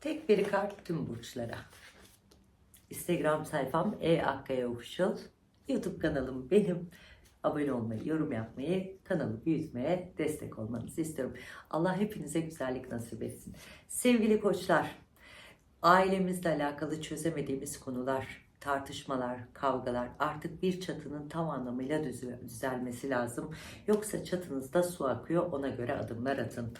Tek bir kart tüm burçlara. Instagram sayfam e Official. YouTube kanalım benim. Abone olmayı, yorum yapmayı, kanalı büyütmeye destek olmanızı istiyorum. Allah hepinize güzellik nasip etsin. Sevgili koçlar, ailemizle alakalı çözemediğimiz konular, tartışmalar, kavgalar artık bir çatının tam anlamıyla düze- düzelmesi lazım. Yoksa çatınızda su akıyor ona göre adımlar atın.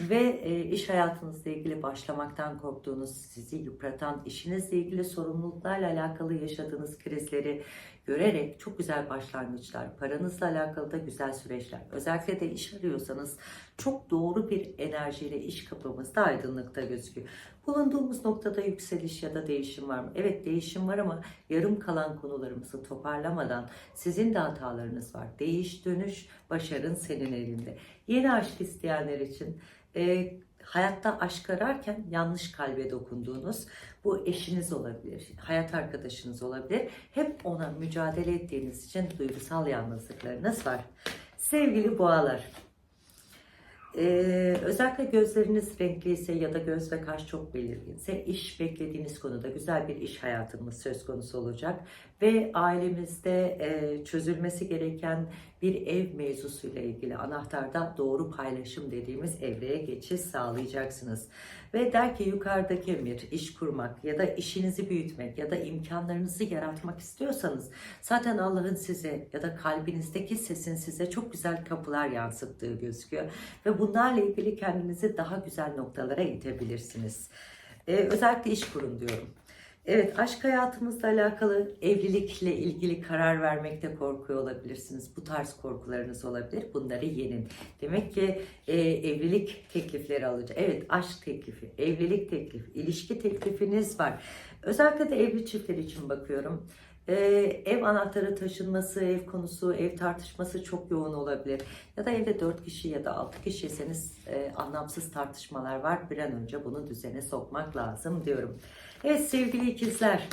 Ve e, iş hayatınızla ilgili başlamaktan korktuğunuz, sizi yıpratan, işinizle ilgili sorumluluklarla alakalı yaşadığınız krizleri görerek çok güzel başlangıçlar, paranızla alakalı da güzel süreçler. Özellikle de iş arıyorsanız çok doğru bir enerjiyle iş kapımızda aydınlıkta gözüküyor. Bulunduğumuz noktada yükseliş ya da değişim var mı? Evet değişim var ama yarım kalan konularımızı toparlamadan sizin de hatalarınız var. Değiş dönüş başarın senin elinde. Yeni aşk isteyenler için e, hayatta aşk ararken yanlış kalbe dokunduğunuz bu eşiniz olabilir, hayat arkadaşınız olabilir. Hep ona mücadele ettiğiniz için duygusal yalnızlıklarınız var. Sevgili boğalar, ee, özellikle gözleriniz renkliyse ya da göz ve kaş çok belirginse iş beklediğiniz konuda güzel bir iş hayatınız söz konusu olacak. Ve ailemizde e, çözülmesi gereken bir ev mevzusuyla ilgili anahtarda doğru paylaşım dediğimiz evreye geçiş sağlayacaksınız. Ve der ki yukarıdaki emir iş kurmak ya da işinizi büyütmek ya da imkanlarınızı yaratmak istiyorsanız zaten Allah'ın size ya da kalbinizdeki sesin size çok güzel kapılar yansıttığı gözüküyor. Ve bunlarla ilgili kendinizi daha güzel noktalara itebilirsiniz. Ee, özellikle iş kurun diyorum. Evet, aşk hayatımızla alakalı evlilikle ilgili karar vermekte korkuyor olabilirsiniz. Bu tarz korkularınız olabilir. Bunları yenin. Demek ki e, evlilik teklifleri alacak. Evet, aşk teklifi, evlilik teklifi, ilişki teklifiniz var. Özellikle de evli çiftler için bakıyorum. Ee, ev anahtarı taşınması, ev konusu, ev tartışması çok yoğun olabilir. Ya da evde 4 kişi ya da 6 kişiyseniz e, anlamsız tartışmalar var. Bir an önce bunu düzene sokmak lazım diyorum. Evet sevgili ikizler.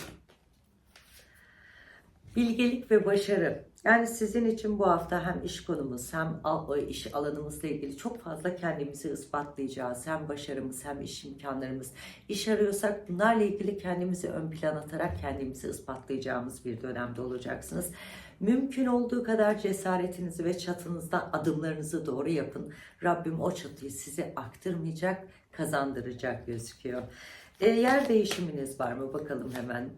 Bilgelik ve başarı. Yani sizin için bu hafta hem iş konumuz hem iş alanımızla ilgili çok fazla kendimizi ispatlayacağız. Hem başarımız hem iş imkanlarımız. İş arıyorsak bunlarla ilgili kendimizi ön plan atarak kendimizi ispatlayacağımız bir dönemde olacaksınız. Mümkün olduğu kadar cesaretinizi ve çatınızda adımlarınızı doğru yapın. Rabbim o çatıyı size aktırmayacak, kazandıracak gözüküyor. E, yer değişiminiz var mı? Bakalım hemen.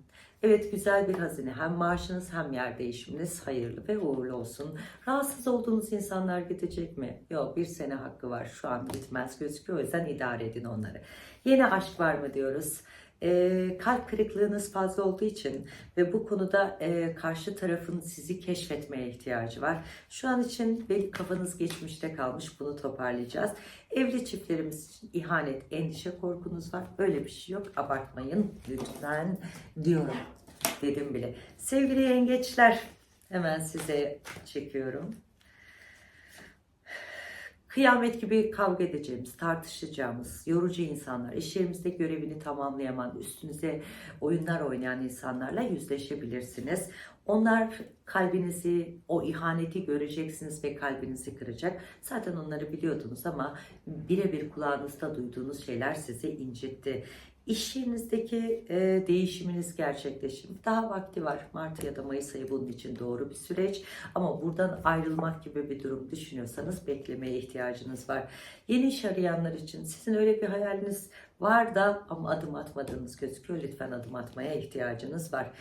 Evet güzel bir hazine. Hem maaşınız hem yer değişiminiz hayırlı ve uğurlu olsun. Rahatsız olduğunuz insanlar gidecek mi? Yok bir sene hakkı var. Şu an gitmez gözüküyor. O yüzden idare edin onları. Yeni aşk var mı diyoruz. E, kalp kırıklığınız fazla olduğu için ve bu konuda e, karşı tarafın sizi keşfetmeye ihtiyacı var. Şu an için belki kafanız geçmişte kalmış bunu toparlayacağız. Evli çiftlerimiz için ihanet, endişe korkunuz var. Öyle bir şey yok. Abartmayın lütfen diyorum. Dedim bile. Sevgili yengeçler hemen size çekiyorum. Kıyamet gibi kavga edeceğimiz, tartışacağımız, yorucu insanlar, iş yerimizde görevini tamamlayamayan, üstünüze oyunlar oynayan insanlarla yüzleşebilirsiniz. Onlar kalbinizi, o ihaneti göreceksiniz ve kalbinizi kıracak. Zaten onları biliyordunuz ama birebir kulağınızda duyduğunuz şeyler sizi incitti. İş yerinizdeki e, değişiminiz gerçekleşir. Daha vakti var. Mart ya da Mayıs ayı bunun için doğru bir süreç. Ama buradan ayrılmak gibi bir durum düşünüyorsanız beklemeye ihtiyacınız var. Yeni iş arayanlar için sizin öyle bir hayaliniz var da ama adım atmadığınız gözüküyor. Lütfen adım atmaya ihtiyacınız var.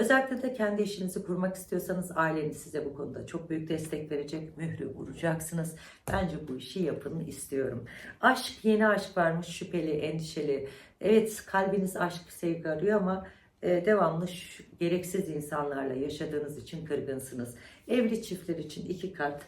Özellikle de kendi işinizi kurmak istiyorsanız aileniz size bu konuda çok büyük destek verecek. Mührü vuracaksınız. Bence bu işi yapın istiyorum. Aşk, yeni aşk varmış şüpheli, endişeli. Evet kalbiniz aşk, sevgi arıyor ama e, devamlı şu, gereksiz insanlarla yaşadığınız için kırgınsınız. Evli çiftler için iki kat.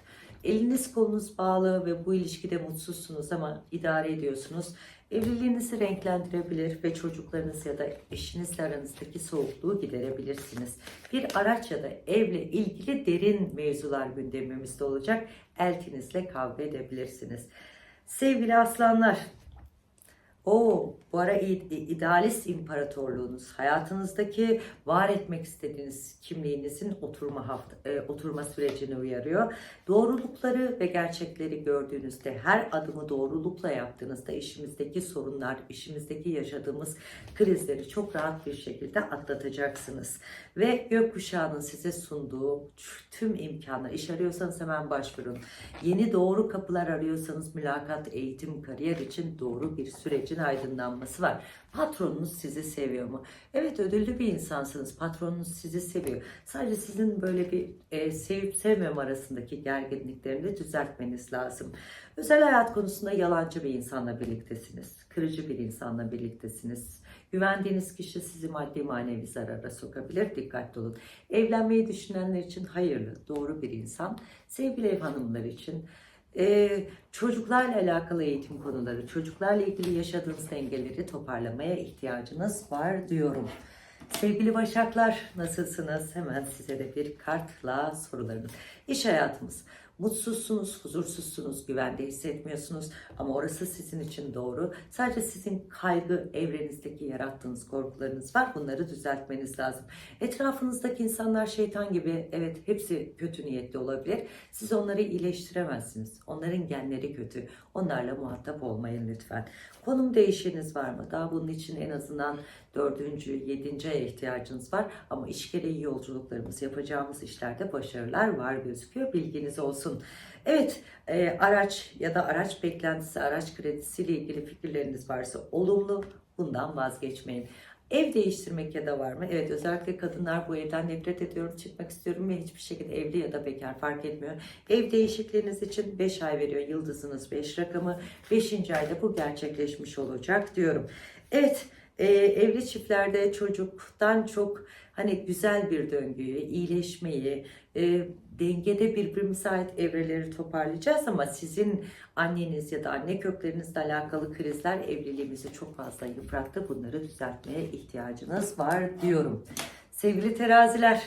Eliniz kolunuz bağlı ve bu ilişkide mutsuzsunuz ama idare ediyorsunuz. Evliliğinizi renklendirebilir ve çocuklarınız ya da eşinizle aranızdaki soğukluğu giderebilirsiniz. Bir araç ya da evle ilgili derin mevzular gündemimizde olacak. Eltinizle kavga edebilirsiniz. Sevgili aslanlar, O bu ara idealist imparatorluğunuz, hayatınızdaki var etmek istediğiniz kimliğinizin oturma hafta, e, oturma sürecini uyarıyor. Doğrulukları ve gerçekleri gördüğünüzde, her adımı doğrulukla yaptığınızda işimizdeki sorunlar, işimizdeki yaşadığımız krizleri çok rahat bir şekilde atlatacaksınız. Ve gökkuşağının size sunduğu tüm imkanlar, iş arıyorsanız hemen başvurun. Yeni doğru kapılar arıyorsanız mülakat, eğitim, kariyer için doğru bir sürecin aydınlanması var. Patronunuz sizi seviyor mu? Evet ödüllü bir insansınız. Patronunuz sizi seviyor. Sadece sizin böyle bir e, sevip sevmem arasındaki gerginliklerini düzeltmeniz lazım. Özel hayat konusunda yalancı bir insanla birliktesiniz. Kırıcı bir insanla birliktesiniz. Güvendiğiniz kişi sizi maddi manevi zarara sokabilir. Dikkatli olun. Evlenmeyi düşünenler için hayırlı, doğru bir insan. Sevgili ev hanımları için ee, çocuklarla alakalı eğitim konuları, çocuklarla ilgili yaşadığınız engelleri toparlamaya ihtiyacınız var diyorum. Sevgili Başaklar nasılsınız? Hemen size de bir kartla sorularınız. İş hayatımız. Mutsuzsunuz, huzursuzsunuz, güvende hissetmiyorsunuz ama orası sizin için doğru. Sadece sizin kaygı evrenizdeki yarattığınız korkularınız var. Bunları düzeltmeniz lazım. Etrafınızdaki insanlar şeytan gibi evet hepsi kötü niyetli olabilir. Siz onları iyileştiremezsiniz. Onların genleri kötü. Onlarla muhatap olmayın lütfen. Konum değişiniz var mı? Daha bunun için en azından dördüncü, yedinci aya ihtiyacınız var. Ama iş gereği yolculuklarımız, yapacağımız işlerde başarılar var gözüküyor. Bilginiz olsun. Evet, e, araç ya da araç beklentisi, araç kredisiyle ilgili fikirleriniz varsa olumlu, bundan vazgeçmeyin. Ev değiştirmek ya da var mı? Evet özellikle kadınlar bu evden nefret ediyorum, çıkmak istiyorum ve hiçbir şekilde evli ya da bekar fark etmiyor. Ev değişikliğiniz için 5 ay veriyor. Yıldızınız 5 rakamı. 5. ayda bu gerçekleşmiş olacak diyorum. Evet e, evli çiftlerde çocuktan çok hani güzel bir döngüyü, iyileşmeyi, e, dengede birbirimize ait evreleri toparlayacağız ama sizin anneniz ya da anne köklerinizle alakalı krizler evliliğimizi çok fazla yıprattı. Bunları düzeltmeye ihtiyacınız var diyorum. Sevgili teraziler,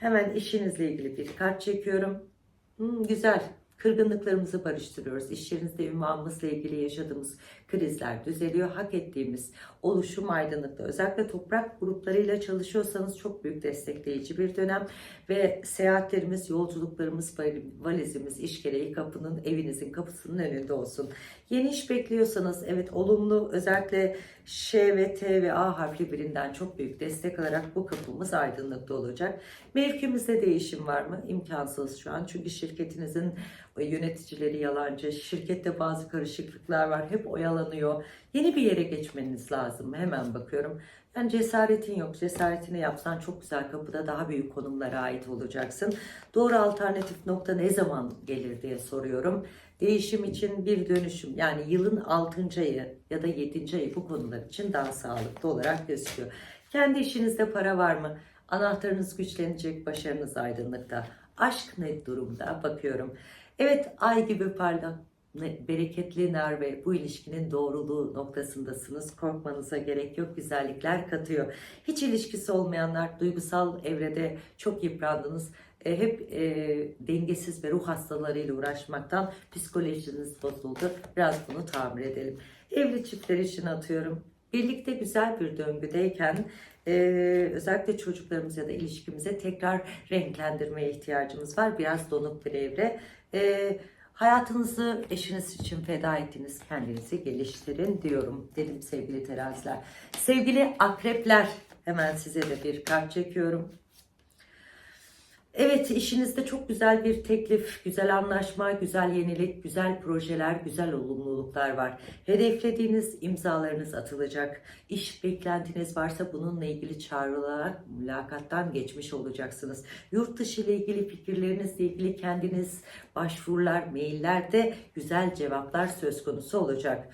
hemen işinizle ilgili bir kart çekiyorum. Hmm, güzel. Kırgınlıklarımızı barıştırıyoruz. İş yerinizde ünvanımızla ilgili yaşadığımız krizler düzeliyor. Hak ettiğimiz oluşum aydınlıkta. Özellikle toprak gruplarıyla çalışıyorsanız çok büyük destekleyici bir dönem. Ve seyahatlerimiz, yolculuklarımız, valizimiz, iş gereği kapının, evinizin kapısının önünde olsun. Yeni iş bekliyorsanız evet olumlu özellikle Ş ve T ve A harfli birinden çok büyük destek alarak bu kapımız aydınlıkta olacak. Mevkimizde değişim var mı? İmkansız şu an. Çünkü şirketinizin yöneticileri yalancı, şirkette bazı karışıklıklar var. Hep oyalanıyor. Yeni bir yere geçmeniz lazım. Hemen bakıyorum. Yani cesaretin yok. Cesaretini yapsan çok güzel kapıda daha büyük konumlara ait olacaksın. Doğru alternatif nokta ne zaman gelir diye soruyorum. Değişim için bir dönüşüm yani yılın 6. ayı ya da 7. ayı bu konular için daha sağlıklı olarak gözüküyor. Kendi işinizde para var mı? Anahtarınız güçlenecek, başarınız aydınlıkta. Aşk ne durumda? Bakıyorum. Evet ay gibi parlak, bereketli nar ve bu ilişkinin doğruluğu noktasındasınız. Korkmanıza gerek yok. Güzellikler katıyor. Hiç ilişkisi olmayanlar duygusal evrede çok yıprandınız. E, hep e, dengesiz ve ruh hastalarıyla uğraşmaktan psikolojiniz bozuldu. Biraz bunu tamir edelim. Evli çiftler için atıyorum. Birlikte güzel bir döngüdeyken e, özellikle çocuklarımız ya da ilişkimize tekrar renklendirmeye ihtiyacımız var. Biraz donuk bir evre. E, hayatınızı eşiniz için feda ettiniz. Kendinizi geliştirin diyorum dedim sevgili teraziler. Sevgili akrepler hemen size de bir kart çekiyorum. Evet işinizde çok güzel bir teklif, güzel anlaşma, güzel yenilik, güzel projeler, güzel olumluluklar var. Hedeflediğiniz imzalarınız atılacak. İş beklentiniz varsa bununla ilgili çağrılarak mülakattan geçmiş olacaksınız. Yurt dışı ile ilgili fikirlerinizle ilgili kendiniz başvurular, maillerde güzel cevaplar söz konusu olacak.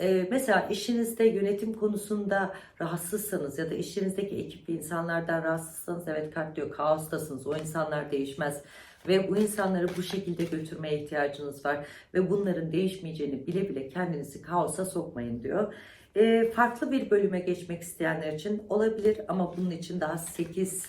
Ee, mesela işinizde yönetim konusunda rahatsızsanız ya da işinizdeki ekipli insanlardan rahatsızsanız evet kart diyor kaostasınız o insanlar değişmez ve bu insanları bu şekilde götürmeye ihtiyacınız var ve bunların değişmeyeceğini bile bile kendinizi kaosa sokmayın diyor. Ee, farklı bir bölüme geçmek isteyenler için olabilir ama bunun için daha 8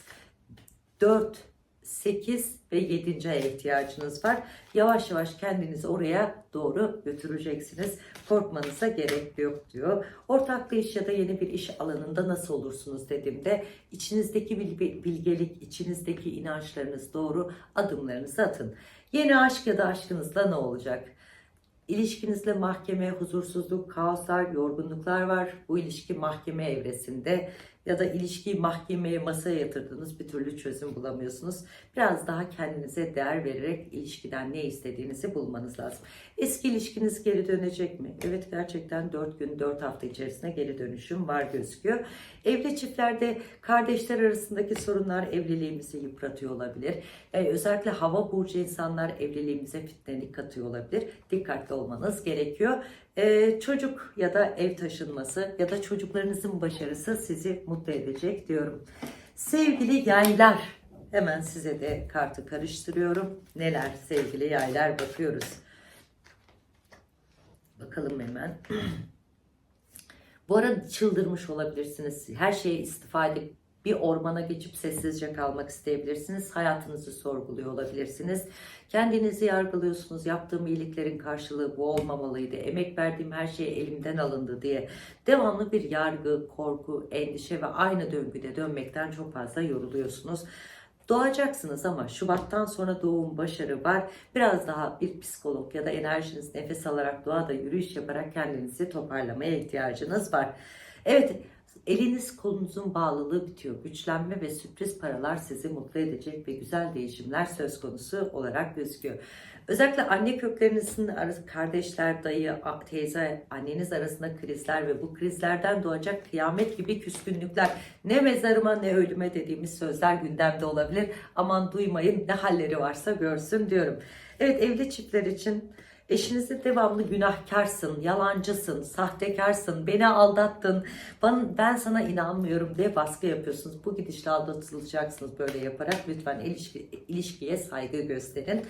4 8 ve 7. aya ihtiyacınız var. Yavaş yavaş kendinizi oraya doğru götüreceksiniz. Korkmanıza gerek yok diyor. Ortaklı iş ya da yeni bir iş alanında nasıl olursunuz dediğimde içinizdeki bil- bilgelik, içinizdeki inançlarınız doğru adımlarınızı atın. Yeni aşk ya da aşkınızda ne olacak? İlişkinizle mahkeme, huzursuzluk, kaoslar, yorgunluklar var. Bu ilişki mahkeme evresinde ya da ilişkiyi mahkemeye masaya yatırdınız bir türlü çözüm bulamıyorsunuz. Biraz daha kendinize değer vererek ilişkiden ne istediğinizi bulmanız lazım. Eski ilişkiniz geri dönecek mi? Evet gerçekten 4 gün 4 hafta içerisinde geri dönüşüm var gözüküyor. Evli çiftlerde kardeşler arasındaki sorunlar evliliğimizi yıpratıyor olabilir. Yani özellikle hava burcu insanlar evliliğimize fitnelik katıyor olabilir. Dikkatli olmanız gerekiyor. Ee, çocuk ya da ev taşınması ya da çocuklarınızın başarısı sizi mutlu edecek diyorum. Sevgili yaylar, hemen size de kartı karıştırıyorum. Neler sevgili yaylar bakıyoruz. Bakalım hemen. Bu arada çıldırmış olabilirsiniz. Her şeye istifa bir ormana geçip sessizce kalmak isteyebilirsiniz. Hayatınızı sorguluyor olabilirsiniz. Kendinizi yargılıyorsunuz. Yaptığım iyiliklerin karşılığı bu olmamalıydı. Emek verdiğim her şey elimden alındı diye. Devamlı bir yargı, korku, endişe ve aynı döngüde dönmekten çok fazla yoruluyorsunuz. Doğacaksınız ama Şubat'tan sonra doğum başarı var. Biraz daha bir psikolog ya da enerjiniz nefes alarak doğada yürüyüş yaparak kendinizi toparlamaya ihtiyacınız var. Evet eliniz kolunuzun bağlılığı bitiyor. Güçlenme ve sürpriz paralar sizi mutlu edecek ve güzel değişimler söz konusu olarak gözüküyor. Özellikle anne köklerinizin arası kardeşler, dayı, teyze, anneniz arasında krizler ve bu krizlerden doğacak kıyamet gibi küskünlükler ne mezarıma ne ölüme dediğimiz sözler gündemde olabilir. Aman duymayın ne halleri varsa görsün diyorum. Evet evli çiftler için Eşinize devamlı günahkarsın, yalancısın, sahtekarsın, beni aldattın, ben, ben sana inanmıyorum diye baskı yapıyorsunuz. Bu gidişle aldatılacaksınız böyle yaparak. Lütfen ilişki, ilişkiye saygı gösterin.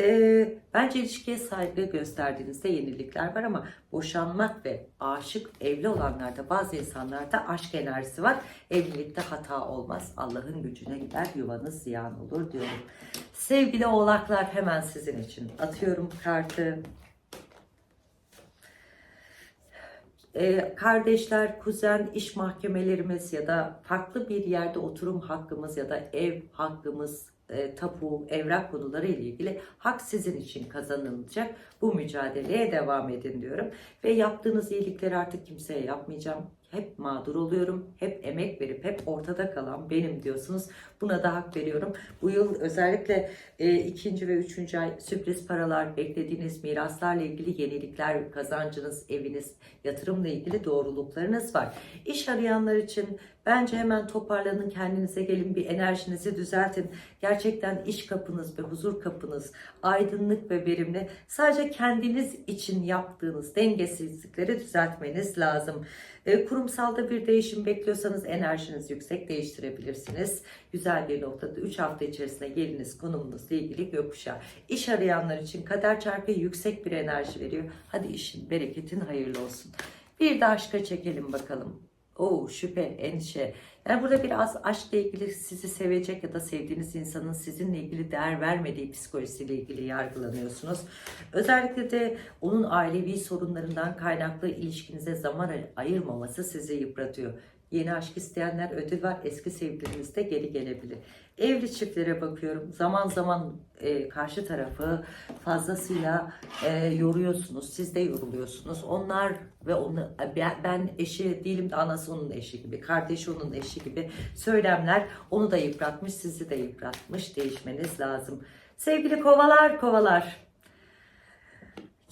Ee, bence ilişkiye saygı gösterdiğinizde yenilikler var ama boşanmak ve aşık evli olanlarda bazı insanlarda aşk enerjisi var. Evlilikte hata olmaz. Allah'ın gücüne gider yuvanız ziyan olur diyorum. Sevgili oğlaklar hemen sizin için atıyorum kartı. Ee, kardeşler, kuzen, iş mahkemelerimiz ya da farklı bir yerde oturum hakkımız ya da ev hakkımız, e, tapu, evrak konuları ile ilgili hak sizin için kazanılacak. Bu mücadeleye devam edin diyorum. Ve yaptığınız iyilikleri artık kimseye yapmayacağım. Hep mağdur oluyorum. Hep emek verip hep ortada kalan benim diyorsunuz. Buna da hak veriyorum. Bu yıl özellikle e, ikinci ve üçüncü ay sürpriz paralar, beklediğiniz miraslarla ilgili yenilikler, kazancınız, eviniz, yatırımla ilgili doğruluklarınız var. İş arayanlar için bence hemen toparlanın, kendinize gelin, bir enerjinizi düzeltin. Gerçekten iş kapınız ve huzur kapınız aydınlık ve verimli. Sadece kendiniz için yaptığınız dengesizlikleri düzeltmeniz lazım. E, kurumsalda bir değişim bekliyorsanız enerjiniz yüksek değiştirebilirsiniz. Güzel bir noktada 3 hafta içerisinde yeriniz konumunuzla ilgili gökkuşağı. İş arayanlar için kader çarkı yüksek bir enerji veriyor. Hadi işin bereketin hayırlı olsun. Bir de aşka çekelim bakalım. Oo şüphe, endişe. Yani burada biraz aşkla ilgili sizi sevecek ya da sevdiğiniz insanın sizinle ilgili değer vermediği psikolojisiyle ilgili yargılanıyorsunuz. Özellikle de onun ailevi sorunlarından kaynaklı ilişkinize zaman ay- ayırmaması sizi yıpratıyor. Yeni aşk isteyenler ödül var. Eski sevgiliniz de geri gelebilir. Evli çiftlere bakıyorum. Zaman zaman e, karşı tarafı fazlasıyla e, yoruyorsunuz. Siz de yoruluyorsunuz. Onlar ve onu ben, eşi değilim de anası onun eşi gibi, kardeşi onun eşi gibi söylemler onu da yıpratmış, sizi de yıpratmış. Değişmeniz lazım. Sevgili kovalar, kovalar.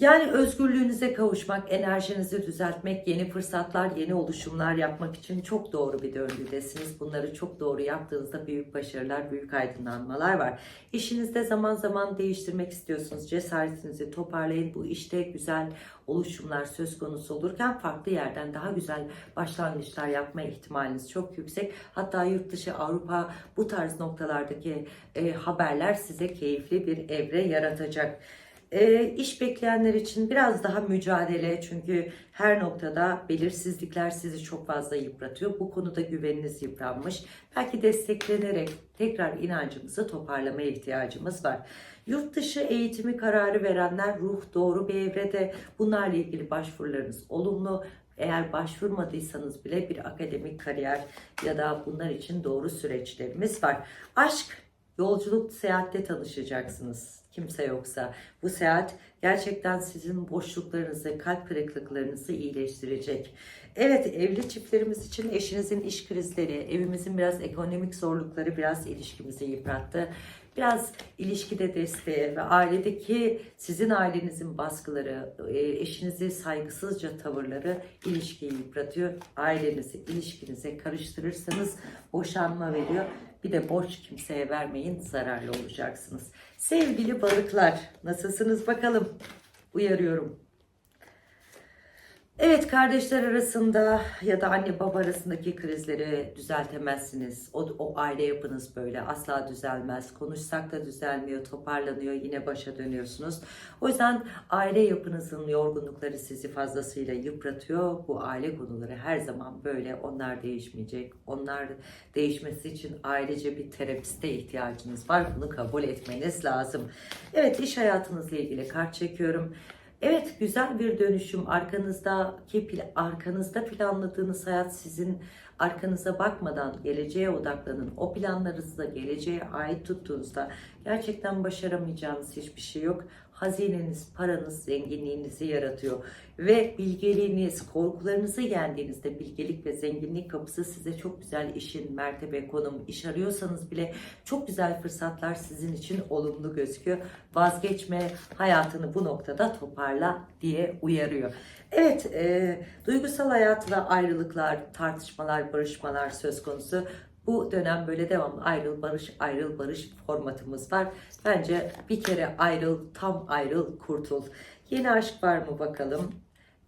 Yani özgürlüğünüze kavuşmak, enerjinizi düzeltmek, yeni fırsatlar, yeni oluşumlar yapmak için çok doğru bir döngüdesiniz. Bunları çok doğru yaptığınızda büyük başarılar, büyük aydınlanmalar var. İşinizde zaman zaman değiştirmek istiyorsunuz. Cesaretinizi toparlayın. Bu işte güzel oluşumlar söz konusu olurken farklı yerden daha güzel başlangıçlar yapma ihtimaliniz çok yüksek. Hatta yurt dışı Avrupa bu tarz noktalardaki e, haberler size keyifli bir evre yaratacak. E, iş bekleyenler için biraz daha mücadele çünkü her noktada belirsizlikler sizi çok fazla yıpratıyor. Bu konuda güveniniz yıpranmış. Belki desteklenerek tekrar inancımızı toparlamaya ihtiyacımız var. Yurt dışı eğitimi kararı verenler ruh doğru bir evrede bunlarla ilgili başvurularınız olumlu. Eğer başvurmadıysanız bile bir akademik kariyer ya da bunlar için doğru süreçlerimiz var. Aşk, yolculuk, seyahatte tanışacaksınız. Kimse yoksa. Bu seyahat gerçekten sizin boşluklarınızı, kalp kırıklıklarınızı iyileştirecek. Evet evli çiftlerimiz için eşinizin iş krizleri, evimizin biraz ekonomik zorlukları biraz ilişkimizi yıprattı. Biraz ilişkide desteğe ve ailedeki sizin ailenizin baskıları, e, eşinizi saygısızca tavırları ilişkiyi yıpratıyor. Ailenizi, ilişkinize karıştırırsanız boşanma veriyor. Bir de borç kimseye vermeyin, zararlı olacaksınız. Sevgili balıklar, nasılsınız bakalım? Uyarıyorum. Evet kardeşler arasında ya da anne baba arasındaki krizleri düzeltemezsiniz. O, o aile yapınız böyle asla düzelmez. Konuşsak da düzelmiyor, toparlanıyor, yine başa dönüyorsunuz. O yüzden aile yapınızın yorgunlukları sizi fazlasıyla yıpratıyor. Bu aile konuları her zaman böyle. Onlar değişmeyecek. Onlar değişmesi için ailece bir terapiste ihtiyacınız var. Bunu kabul etmeniz lazım. Evet iş hayatınızla ilgili kart çekiyorum. Evet güzel bir dönüşüm arkanızdaki arkanızda planladığınız hayat sizin arkanıza bakmadan geleceğe odaklanın. O planlarınızı da geleceğe ait tuttuğunuzda gerçekten başaramayacağınız hiçbir şey yok. Hazineniz, paranız, zenginliğinizi yaratıyor. Ve bilgeliğiniz, korkularınızı yendiğinizde bilgelik ve zenginlik kapısı size çok güzel işin, mertebe, konum, iş arıyorsanız bile çok güzel fırsatlar sizin için olumlu gözüküyor. Vazgeçme, hayatını bu noktada toparla diye uyarıyor. Evet, e, duygusal hayatla ayrılıklar, tartışmalar, barışmalar söz konusu. Bu dönem böyle devam ayrıl barış ayrıl barış formatımız var. Bence bir kere ayrıl tam ayrıl kurtul. Yeni aşk var mı bakalım.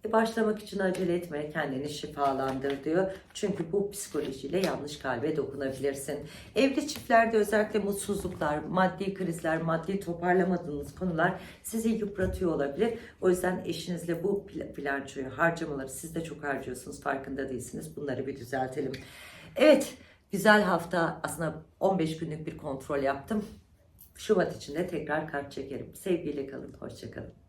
E başlamak için acele etme, kendini şifalandır diyor. Çünkü bu psikolojiyle yanlış kalbe dokunabilirsin. Evli çiftlerde özellikle mutsuzluklar, maddi krizler, maddi toparlamadığınız konular sizi yıpratıyor olabilir. O yüzden eşinizle bu bilançoyu, harcamaları siz de çok harcıyorsunuz, farkında değilsiniz. Bunları bir düzeltelim. Evet, güzel hafta. Aslında 15 günlük bir kontrol yaptım. Şubat içinde tekrar kart çekerim. Sevgiyle kalın, hoşçakalın.